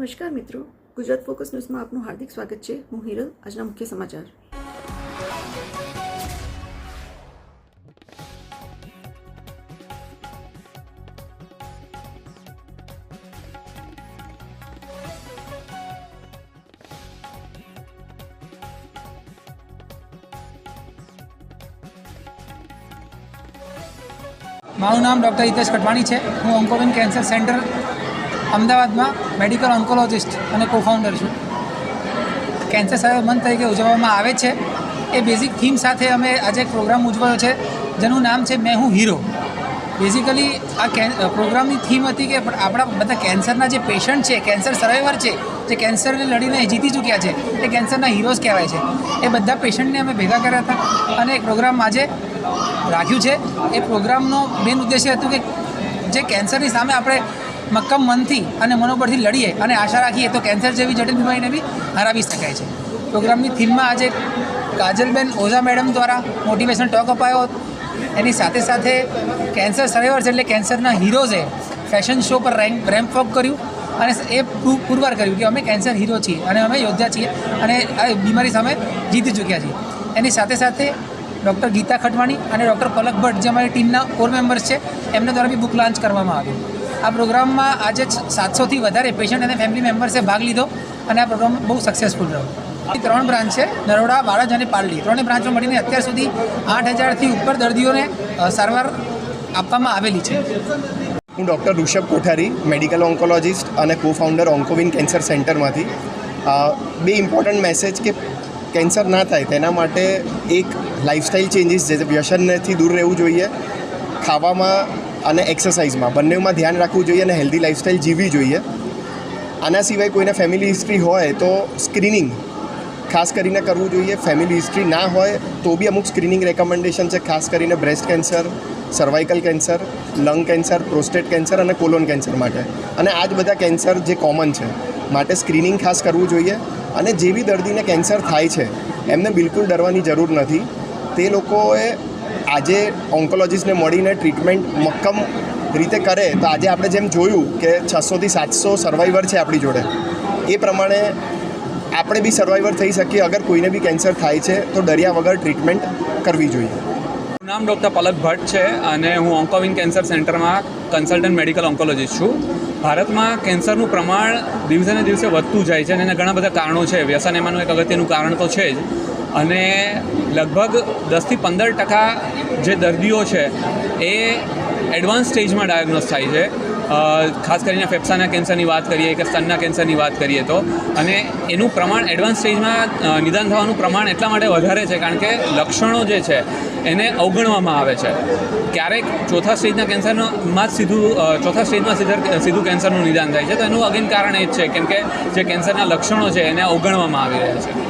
નમસ્કાર મિત્રો. ગુજરાત ફોકસ ન્યૂઝમાં આપનું હાર્દિક સ્વાગત છે. હું હિરલ, આજના મુખ્ય સમાચાર. મારું નામ ડૉક્ટર હિતેશ કટવાણી છે. હું ઓન્કોવિન કેન્સર સેન્ટર અમદાવાદમાં મેડિકલ ઓન્કોલોજિસ્ટ અને કોફાઉન્ડર છું. કેન્સર સર્વે મંથ તરીકે ઉજવવામાં આવે છે. એ બેઝિક થીમ સાથે અમે આજે એક પ્રોગ્રામ ઉજવ્યો છે, જેનું નામ છે મેં હું હીરો બેઝિકલી આ પ્રોગ્રામની થીમ હતી કે આપણા બધા કેન્સરના જે પેશન્ટ છે કેન્સર સર્વાઈવર છે, જે કેન્સરને લડીને જીતી ચૂક્યા છે, એ કેન્સરના હીરોઝ કહેવાય છે. એ બધા પેશન્ટને અમે ભેગા કર્યા હતા અને એક પ્રોગ્રામ આજે રાખ્યું છે. એ પ્રોગ્રામનો મેન ઉદ્દેશ્ય હતું કે જે કેન્સરની સામે આપણે મક્કમ મનથી અને મનોબળથી લડીએ અને આશા રાખીએ તો કેન્સર જેવી જટિલ બીમારીને બી હરાવી શકાય છે. પ્રોગ્રામની થીમમાં આજે કાજલબેન ઓઝા મેડમ દ્વારા મોટિવેશન ટોક અપાયો. એની સાથે સાથે કેન્સર સર્વાઈવર્સ એટલે કેન્સરના હીરોઝે ફેશન શો પર રેન્ક રેમ્પ વોક કર્યું અને એ પુરવાર કર્યું કે અમે કેન્સર હીરો છીએ અને અમે યોદ્ધા છીએ અને બીમારી સામે જીતી ચૂક્યા છીએ. એની સાથે સાથે ડૉક્ટર ગીતા ખટવાણી અને ડૉક્ટર પલક ભટ્ટ જે અમારી ટીમના કોર મેમ્બર્સ છે, એમના દ્વારા બી બુક લોન્ચ કરવામાં આવ્યું. આ પ્રોગ્રામમાં આજે સાતસોથી વધારે પેશન્ટ અને ફેમિલી મેમ્બર્સે ભાગ લીધો અને આ પ્રોગ્રામ બહુ સક્સેસફુલ રહ્યો. ત્રણ બ્રાન્ચ છે, નરોડા વાડજ અને પાલડી ત્રણેય બ્રાન્ચો મળીને અત્યાર સુધી આઠ હજારથી ઉપર દર્દીઓને સારવાર આપવામાં આવેલી છે. હું doctor Rishabh Kothari medical oncologist અને કો ફાઉન્ડર ઓન્કોવિન કેન્સર સેન્ટરમાંથી બે ઇમ્પોર્ટન્ટ મેસેજ કે કેન્સર ના થાય તેના માટે એક લાઇફસ્ટાઇલ ચેન્જીસ જે વ્યસનથી દૂર રહેવું જોઈએ. ખાવામાં અને એક્સરસાઇઝમાં. બંનેમાં ધ્યાન રાખવું જોઈએ અને હેલ્ધી લાઇફસ્ટાઇલ જીવવી જોઈએ. આના સિવાય કોઈને ફેમિલી હિસ્ટ્રી હોય તો સ્ક્રીનિંગ ખાસ કરીને કરવું જોઈએ. ફેમિલી હિસ્ટ્રી ના હોય તો બી અમુક સ્ક્રીનિંગ રેકમેન્ડેશન છે, ખાસ કરીને breast cancer cervical cancer lung cancer prostate cancer અને કોલોન કેન્સર માટે. અને આ જ બધા કેન્સર જે કોમન છે. માટે સ્ક્રીનિંગ ખાસ કરવું જોઈએ અને જે બી દર્દીને કેન્સર થાય છે, એમને બિલકુલ ડરવાની જરૂર નથી. તે લોકોએ આજે ઓન્કોલોજીસ્ટને મળીને ટ્રીટમેન્ટ મક્કમ રીતે કરે, તો આજે આપણે જેમ જોયું કે છસોથી સાતસો સર્વાઈવર છે આપણી જોડે. એ પ્રમાણે આપણે બી સર્વાઈવર થઈ શકીએ, અગર કોઈને બી કેન્સર થાય છે, તો ડર્યા વગર ટ્રીટમેન્ટ કરવી જોઈએ. નામ ડૉક્ટર પલક ભટ્ટ છે અને હું ઓન્કોવિન કેન્સર સેન્ટરમાં કન્સલ્ટન્ટ મેડિકલ ઓન્કોલોજીસ્ટ છું. ભારતમાં કેન્સરનું પ્રમાણ દિવસે ને દિવસે વધતું જાય છે અને એના ઘણા બધા કારણો છે. વ્યસન એમાંનું એક અગત્યનું કારણ તો છે જ. અને લગભગ દસથી પંદર ટકા જે દર્દીઓ છે, એ એડવાન્સ સ્ટેજમાં ડાયગ્નોઝ થાય છે. ખાસ કરીને ફેફસાના કેન્સરની વાત કરીએ કે સ્તનના કેન્સરની વાત કરીએ તો. અને એનું પ્રમાણ એડવાન્સ સ્ટેજમાં નિદાન થવાનું પ્રમાણ એટલા માટે વધારે છે, કારણ કે લક્ષણો જે છે, એને અવગણવામાં આવે છે. ક્યારેક ચોથા સ્ટેજના કેન્સરમાં જ સીધું ચોથા સ્ટેજમાં સીધા સીધું કેન્સરનું નિદાન થાય છે. તો એનું અગેન કારણ એ જ છે, કેમ કે જે કેન્સરના લક્ષણો છે, એને અવગણવામાં આવી રહ્યા છે.